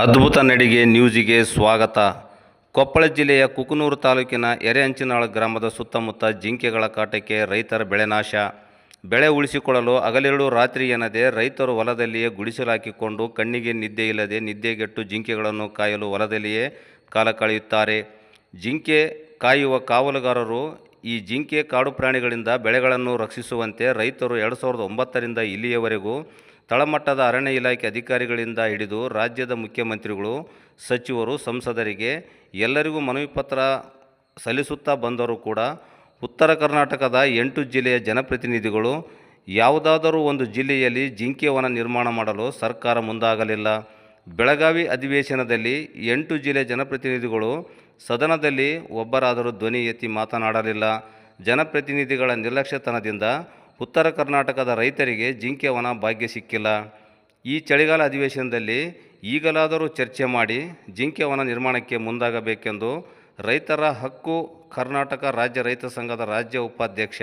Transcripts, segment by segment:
ಅದ್ಭುತ ನಡಿಗೆ ನ್ಯೂಸಿಗೆ ಸ್ವಾಗತ. ಕೊಪ್ಪಳ ಜಿಲ್ಲೆಯ ಕುಕನೂರು ತಾಲೂಕಿನ ಎರೆಹಂಚಿನಾಳ ಗ್ರಾಮದ ಸುತ್ತಮುತ್ತ ಜಿಂಕೆಗಳ ಕಾಟಕ್ಕೆ ರೈತರ ಬೆಳೆ ನಾಶ. ಬೆಳೆ ಉಳಿಸಿಕೊಳ್ಳಲು ಹಗಲಿರುಳು ರಾತ್ರಿ ಎನ್ನದೆ ರೈತರು ಹೊಲದಲ್ಲಿಯೇ ಗುಡಿಸಲಾಕಿಕೊಂಡು ಕಣ್ಣಿಗೆ ನಿದ್ದೆ ಇಲ್ಲದೆ ನಿದ್ದೆಗೆಟ್ಟು ಜಿಂಕೆಗಳನ್ನು ಕಾಯಲು ಹೊಲದಲ್ಲಿಯೇ ಕಾಲ ಕಳೆಯುತ್ತಾರೆ. ಜಿಂಕೆ ಕಾಯುವ ಕಾವಲುಗಾರರು ಈ ಜಿಂಕೆ ಕಾಡು ಪ್ರಾಣಿಗಳಿಂದ ಬೆಳೆಗಳನ್ನು ರಕ್ಷಿಸುವಂತೆ ರೈತರು ಎರಡು ಸಾವಿರದ ಒಂಬತ್ತರಿಂದ ಇಲ್ಲಿಯವರೆಗೂ ತಳಮಟ್ಟದ ಅರಣ್ಯ ಇಲಾಖೆ ಅಧಿಕಾರಿಗಳಿಂದ ಹಿಡಿದು ರಾಜ್ಯದ ಮುಖ್ಯಮಂತ್ರಿಗಳು, ಸಚಿವರು, ಸಂಸದರಿಗೆ ಎಲ್ಲರಿಗೂ ಮನವಿ ಪತ್ರ ಸಲ್ಲಿಸುತ್ತಾ ಬಂದರೂ ಕೂಡ ಉತ್ತರ ಕರ್ನಾಟಕದ ಎಂಟು ಜಿಲ್ಲೆಯ ಜನಪ್ರತಿನಿಧಿಗಳು ಯಾವುದಾದರೂ ಒಂದು ಜಿಲ್ಲೆಯಲ್ಲಿ ಜಿಂಕೆವನ ನಿರ್ಮಾಣ ಮಾಡಲು ಸರ್ಕಾರ ಮುಂದಾಗಲಿಲ್ಲ. ಬೆಳಗಾವಿ ಅಧಿವೇಶನದಲ್ಲಿ ಎಂಟು ಜಿಲ್ಲೆ ಜನಪ್ರತಿನಿಧಿಗಳು ಸದನದಲ್ಲಿ ಒಬ್ಬರಾದರೂ ಧ್ವನಿ ಎತ್ತಿ ಮಾತನಾಡಲಿಲ್ಲ. ಜನಪ್ರತಿನಿಧಿಗಳ ನಿರ್ಲಕ್ಷ್ಯತನದಿಂದ ಉತ್ತರ ಕರ್ನಾಟಕದ ರೈತರಿಗೆ ಜಿಂಕೆವನ ಭಾಗ್ಯ ಸಿಕ್ಕಿಲ್ಲ. ಈ ಚಳಿಗಾಲ ಅಧಿವೇಶನದಲ್ಲಿ ಈಗಲಾದರೂ ಚರ್ಚೆ ಮಾಡಿ ಜಿಂಕೆವನ ನಿರ್ಮಾಣಕ್ಕೆ ಮುಂದಾಗಬೇಕೆಂದು ರೈತರ ಹಕ್ಕು ಕರ್ನಾಟಕ ರಾಜ್ಯ ರೈತ ಸಂಘದ ರಾಜ್ಯ ಉಪಾಧ್ಯಕ್ಷ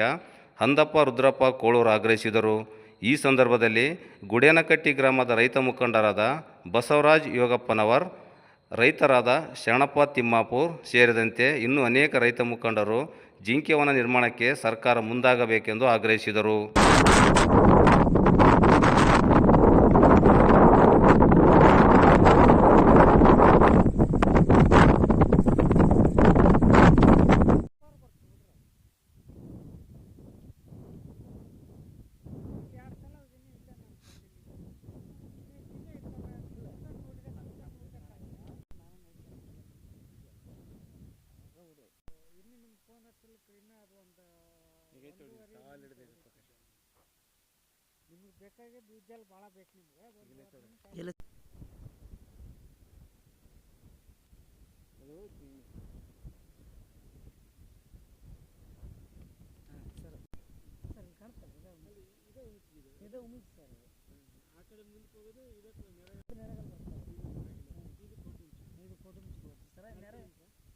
ಹಂದಪ್ಪ ರುದ್ರಪ್ಪ ಕೋಳೂರು ಆಗ್ರಹಿಸಿದರು. ಈ ಸಂದರ್ಭದಲ್ಲಿ ಗುಡೇನಕಟ್ಟಿ ಗ್ರಾಮದ ರೈತ ಮುಖಂಡರಾದ ಬಸವರಾಜ್ ಯೋಗಪ್ಪನವರ್, ರೈತರಾದ ಶರಣಪ್ಪ ತಿಮ್ಮಾಪುರ್ ಸೇರಿದಂತೆ ಇನ್ನೂ ಅನೇಕ ರೈತ ಮುಖಂಡರು ಜಿಂಕೆ ವನ ನಿರ್ಮಾಣಕ್ಕೆ ಸರ್ಕಾರ ಮುಂದಾಗಬೇಕೆಂದು ಆಗ್ರಹಿಸಿದರು. ನಿಮ್ಗೆ ಬೇಕಾಗಿದ್ದು ಉಜ್ಜಲ್ ಭಾಳ ಬೇಕು ನಿಮ್ಗೆ. ಎಲ್ಲ ಸರ್. ಸರ್ ಕಾಣ್ತದೆ ಇದೆ ಸರ್ ಆ ಕಡೆ ಮುಂದಕ್ಕೆ ಹೋಗೋದು ಇದಕ್ಕೆ ನೆರಗಲ್ ಬರ್ತದೆ. ಇದು ಕೋಟು ಸರ್. ನೆರೆ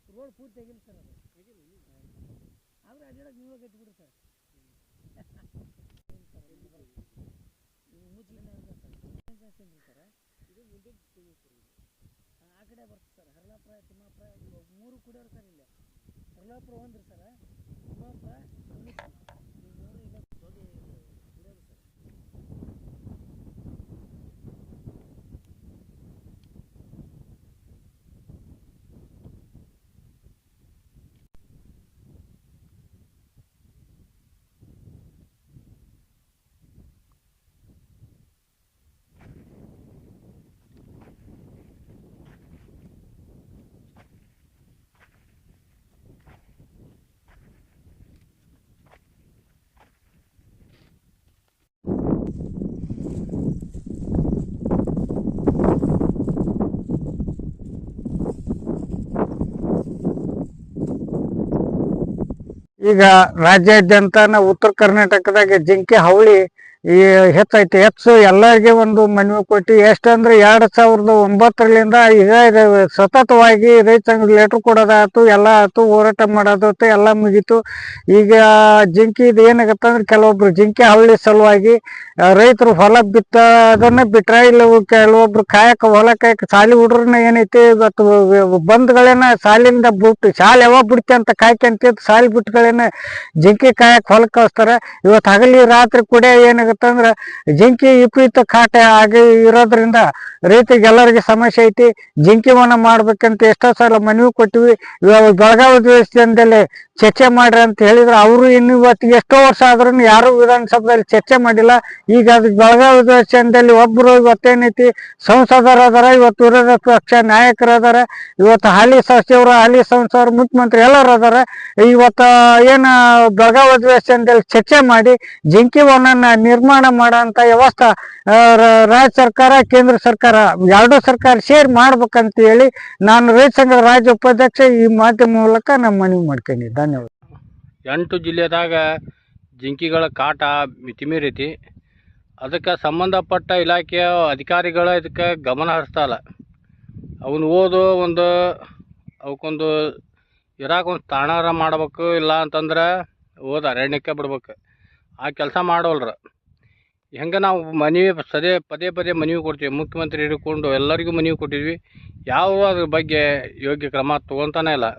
ರೋಡ್ ಪೂರ್ತಿ ಆಗಿಲ್ಲ ಸರ್ ಅದು. ಆದ್ರೆ ಅಡ್ಡಾಡಕ್ಕೆ ನೀವೇ ಕಟ್ಬಿಡ್ರಿ ಬಿಡ್ರಿ ಸರ್ ಸರ್ ಜಾಸ್ತಿ ಸರ್? ಇದು ಮುಂದೆ ಆ ಕಡೆ ಬರ್ತದೆ ಸರ್ ಹರ್ಲಾಪುರ ತಿಮ್ಮಾಪುರ ಮೂರು ಕುಡಿಯೋರು ಸರ್ ಇಲ್ಲಿ. ಹರ್ಲಾಪುರ ಒಂದ್ರಿ ಸರ್. ತಿಮ್ಮಾಪುರ ಉಮಿಸ್ ಇವು ಮೂರು ಇಲ್ಲ ದೊಡ್ಡ ಕುಡಿಯೋದು ಸರ್ ಈಗ ರಾಜ್ಯಾದ್ಯಂತ ನಾವು ಉತ್ತರ ಕರ್ನಾಟಕದಾಗ ಜಿಂಕೆ ಹವಳಿ ಈ ಹೆಚ್ಚೈತಿ, ಹೆಚ್ಚು ಎಲ್ಲರಿಗೆ ಒಂದು ಮನವಿ ಕೊಟ್ಟು ಎಷ್ಟಂದ್ರೆ ಎರಡ್ ಸಾವಿರದ ಒಂಬತ್ತರಲಿಂದ ಈಗ ಸತತವಾಗಿ ರೈತ ಸಂಘದ ಲೆಟರ್ ಕೊಡೋದಾಯ್ತು, ಎಲ್ಲ ಆಯ್ತು, ಹೋರಾಟ ಮಾಡೋದಾಯ್ತು, ಎಲ್ಲ ಮುಗೀತು. ಈಗ ಜಿಂಕಿ ಇದು ಏನಾಗತ್ತಂದ್ರೆ ಕೆಲವೊಬ್ರು ಜಿಂಕಿ ಹಳ್ಳಿ ಸಲುವಾಗಿ ರೈತರು ಹೊಲ ಬಿತ್ತ ಅದನ್ನ ಬಿಟ್ರೆ ಇಲ್ಲ ಕೆಲವೊಬ್ರು ಕಾಯಕ ಹೊಲ ಕಾಯಕ ಸಾಲಿ ಹುಡ್ರನ್ನ ಏನೈತಿ, ಇವತ್ತು ಬಂದ್ಗಳೇನ ಸಾಲಿಂದ ಬಿಟ್ಟು ಶಾಲೆ ಯಾವಾಗ ಬಿಡ್ತಿ ಅಂತ ಕಾಯ್ಕೊಂತ ಸಾಲಿ ಬಿಟ್ಟುಗಳೇನ ಜಿಂಕಿ ಕಾಯಕ್ ಹೊಲಕ್ಕೆ ಕಳಿಸ್ತಾರೆ. ಇವತ್ತು ಹಗಲಿ ರಾತ್ರಿ ಕೂಡ ಏನಾಗತ್ತಂದ್ರ ಜಿಂಕಿ ವಿಪರೀತ ಕಾಟ ಆಗಿ ಇರೋದ್ರಿಂದ ರೈತರಿಗೆ ಎಲ್ಲರಿಗೆ ಸಮಸ್ಯೆ ಐತಿ. ಜಿಂಕಿ ವನ ಮಾಡ್ಬೇಕಂತ ಎಷ್ಟೋ ಸಲ ಮನವಿ ಕೊಟ್ಟಿವಿ. ಇವಾಗ ಬೆಳಗಾವಿ ದೇವಸ್ಥಾನದಲ್ಲಿ ಚರ್ಚೆ ಮಾಡ್ರಿ ಅಂತ ಹೇಳಿದ್ರು ಅವರು ಇನ್ನು ಇವತ್ತಿಗೆ ಎಷ್ಟೋ ವರ್ಷ ಆದ್ರೂ ಯಾರು ವಿಧಾನಸಭೆಯಲ್ಲಿ ಚರ್ಚೆ ಮಾಡಿಲ್ಲ. ಈಗ ಅದು ಬೆಳಗಾವಿ ದೇವಸ್ಥಾನದಲ್ಲಿ ಒಬ್ರು ಇವತ್ತೇನೈತಿ, ಸಂಸದರಾದಾರ, ಇವತ್ತು ವಿರೋಧ ಪಕ್ಷ ನಾಯಕರಾದಾರ, ಇವತ್ತು ಹಾಲಿ ಸಚಿವರು ಹಾಲಿ ಸಂಸದರು ಮುಖ್ಯಮಂತ್ರಿ ಎಲ್ಲರೂ ಅದಾರ ಇವತ್ತ ಏನ ಬೆಳಗಾವಿ ಅಧಿವೇಶನದಲ್ಲಿ ಚರ್ಚೆ ಮಾಡಿ ಜಿಂಕಿ ವನನ ನಿರ್ಮಾಣ ಮಾಡೋಂತ ವ್ಯವಸ್ಥೆ ರಾಜ್ಯ ಸರ್ಕಾರ, ಕೇಂದ್ರ ಸರ್ಕಾರ ಎರಡೂ ಸರ್ಕಾರ ಸೇರಿ ಮಾಡ್ಬೇಕಂತ ಹೇಳಿ ನಾನು ರೈತ ಸಂಘದ ರಾಜ್ಯ ಉಪಾಧ್ಯಕ್ಷ ಈ ಮಾಧ್ಯಮ ಮೂಲಕ ನಮ್ಮ ಮನವಿ ಮಾಡ್ಕೊಂಡಿ ಧನ್ಯವಾದ. ಎಂಟು ಜಿಲ್ಲೆದಾಗ ಜಿಂಕಿಗಳ ಕಾಟ ಮಿತಿಮೀರೈತಿ ಅದಕ್ಕೆ ಸಂಬಂಧಪಟ್ಟ ಇಲಾಖೆಯ ಅಧಿಕಾರಿಗಳು ಇದಕ್ಕೆ ಗಮನ ಹರಿಸ್ತಾಲ್ಲ ಅವನು ಓದು ಒಂದು, ಅವಕ್ಕೊಂದು ಇರಾಕೊಂದು ತಾಣಾರ ಮಾಡ್ಬೇಕು ಇಲ್ಲ ಅಂತಂದ್ರೆ ಓದು ಅರಣ್ಯಕ್ಕೆ ಬಿಡ್ಬೇಕು. ಆ ಕೆಲಸ ಮಾಡೋಲ್ರ. ಹೆಂಗೆ ನಾವು ಮನವಿ ಸದೇ ಪದೇ ಪದೇ ಮನವಿ ಕೊಡ್ತೀವಿ. ಮುಖ್ಯಮಂತ್ರಿ ಹಿಡ್ಕೊಂಡು ಎಲ್ಲರಿಗೂ ಮನವಿ ಕೊಟ್ಟಿದ್ವಿ. ಯಾವ ಅದ್ರ ಬಗ್ಗೆ ಯೋಗ್ಯ ಕ್ರಮ ತೊಗೊತಾನೇ ಇಲ್ಲ.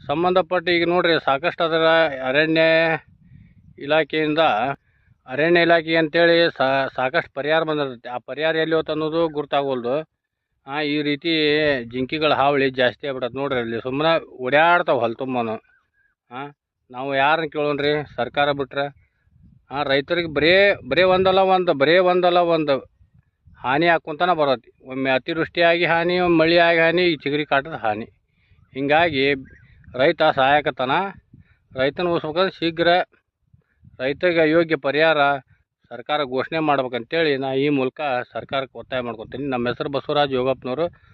ಸಂಬಂಧಪಟ್ಟ ಈಗ ನೋಡಿರಿ ಸಾಕಷ್ಟು ಅದರ ಅರಣ್ಯ ಇಲಾಖೆಯಿಂದ ಅರಣ್ಯ ಇಲಾಖೆ ಅಂತೇಳಿ ಸಾಕಷ್ಟು ಪರಿಹಾರ ಬಂದಿರ್ತೈತಿ. ಆ ಪರಿಹಾರ ಎಲ್ಲಿ ಹೋತ್ ಅನ್ನೋದು ಗುರ್ತಾಗೋಲ್ದು. ಈ ರೀತಿ ಜಿಂಕಿಗಳ ಹಾವಳಿ ಜಾಸ್ತಿ ಆಗ್ಬಿಡತ್ತೆ ನೋಡ್ರಿ ಅಲ್ಲಿ. ಸುಮ್ಮನೆ ಓಡಾಡ್ತಾವೆ ಹೊಲ ತುಂಬನು. ಹಾಂ ನಾವು ಯಾರನ್ನ ಕೇಳೋಣ್ರಿ? ಸರ್ಕಾರ ಬಿಟ್ರೆ ಹಾಂ ರೈತರಿಗೆ ಬರೇ ಬರೇ ಒಂದಲ್ಲ ಒಂದು, ಬರೇ ಒಂದಲ್ಲ ಒಂದು ಹಾನಿ ಹಾಕ್ಕೊಂತಾನೆ ಬರತ್ತೆ. ಒಮ್ಮೆ ಅತಿವೃಷ್ಟಿಯಾಗಿ ಹಾನಿ, ಒಮ್ಮೆ ಮಳೆ ಆಗಿ ಹಾನಿ, ಈ ಚಿಗರಿ ಕಾಟದ ಹಾನಿ. ಹೀಗಾಗಿ ರೈತ ಸಹಾಯಕತನ, ರೈತನ ಉಳಿಸ್ಬೇಕಂದ್ರೆ ಶೀಘ್ರ ರೈತಗೆ ಯೋಗ್ಯ ಪರಿಹಾರ ಸರ್ಕಾರ ಘೋಷಣೆ ಮಾಡ್ಬೇಕಂತೇಳಿ ನಾ ಈ ಮೂಲಕ ಸರ್ಕಾರಕ್ಕೆ ಒತ್ತಾಯ ಮಾಡ್ಕೊತೀನಿ. ನಮ್ಮ ಹೆಸರು ಬಸವರಾಜ್ ಯೋಗಪ್ಪನವರು.